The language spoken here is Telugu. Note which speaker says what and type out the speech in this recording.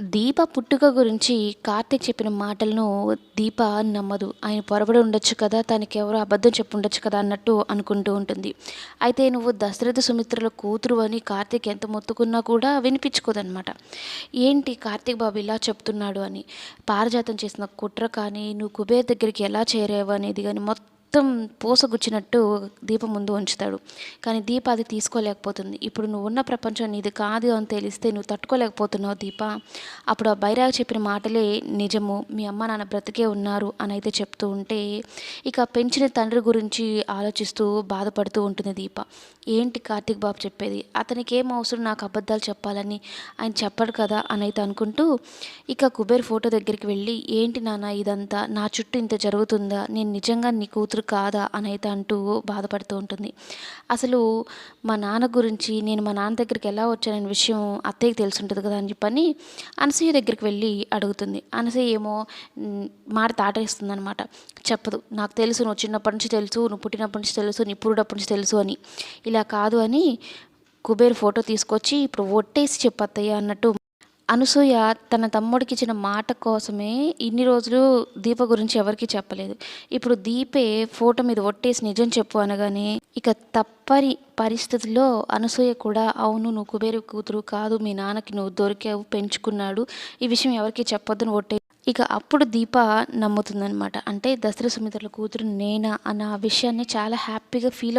Speaker 1: దీప పుట్టుక గురించి కార్తీక్ చెప్పిన మాటలను దీప నమ్మదు. ఆయన పొరబడి ఉండొచ్చు కదా తనకి ఎవరో అబద్ధం చెప్పుండొచ్చు కదా అన్నట్టు అనుకుంటూ ఉంటుంది. అయితే నువ్వు దశరథ సుమిత్రల కూతురు అని కార్తీక్ ఎంత మొత్తుకున్నా కూడా వినిపించుకోదనమాట ఏంటి కార్తీక్ బాబు ఇలా చెప్తున్నాడు అని? పారజాతం చేసిన కుట్ర కానీ నువ్వు కుబేర్ దగ్గరికి ఎలా చేరావు అనేది కానీ మొత్తం మొత్తం పూసగుచ్చినట్టు దీపం ముందు ఉంచుతాడు. కానీ దీప అది తీసుకోలేకపోతుంది. ఇప్పుడు నువ్వు ఉన్న ప్రపంచం నీది కాదు అని తెలిస్తే నువ్వు తట్టుకోలేకపోతున్నావు దీప. అప్పుడు ఆ బైరాగ్ చెప్పిన మాటలే నిజము. మీ అమ్మ నాన్న బ్రతికే ఉన్నారు అని అయితే చెప్తూ ఉంటే ఇక పెంచిన తండ్రి గురించి ఆలోచిస్తూ బాధపడుతూ ఉంటుంది దీప. ఏంటి కార్తీక్ బాబు చెప్పేది? అతనికి ఏం అవసరం నాకు అబద్ధాలు చెప్పాలని ఆయన చెప్పడు కదా అని అయితే అనుకుంటూ ఇక కుబేర్ ఫోటో దగ్గరికి వెళ్ళి ఏంటి నాన్న ఇదంతా? నా చుట్టూ ఇంత జరుగుతుందా? నేను నిజంగా నీ కూతురు కూతురు కాదా అని అయితే అంటూ బాధపడుతూ ఉంటుంది. అసలు మా నాన్న గురించి నేను మా నాన్న దగ్గరికి ఎలా వచ్చాననే విషయం అత్తయ్యకి తెలిసి ఉంటుంది కదా అని చెప్పని అనసూయ దగ్గరికి వెళ్ళి అడుగుతుంది. అనసూయ ఏమో మాట తాటేస్తుంది అనమాట చెప్పదు. నాకు తెలుసు నువ్వు చిన్నప్పటి నుంచి తెలుసు నువ్వు పుట్టినప్పటి నుంచి తెలుసు నీ పురుడప్పటి నుంచి తెలుసు అని. ఇలా కాదు అని కుబేర్ ఫోటో తీసుకొచ్చి ఇప్పుడు ఒట్టేసి చెప్పత్తయ్య అన్నట్టు అనసూయ తన తమ్ముడికి ఇచ్చిన మాట కోసమే ఇన్ని రోజులు దీప గురించి ఎవరికి చెప్పలేదు. ఇప్పుడు దీపే ఫోటో మీద ఒట్టేసి నిజం చెప్పు అనగానే ఇక తప్పని పరిస్థితుల్లో అనసూయ కూడా అవును నువ్వు కుబేరు కూతురు కాదు మీ నాన్నకి నువ్వు దొరికావు పెంచుకున్నాడు ఈ విషయం ఎవరికి చెప్పొద్దని ఒట్టే ఇక అప్పుడు దీప నమ్ముతుందనమాట అంటే దసరా సుమిత్రల కూతురు నేనా అన్న విషయాన్ని చాలా హ్యాపీగా ఫీల్ అవుతుంది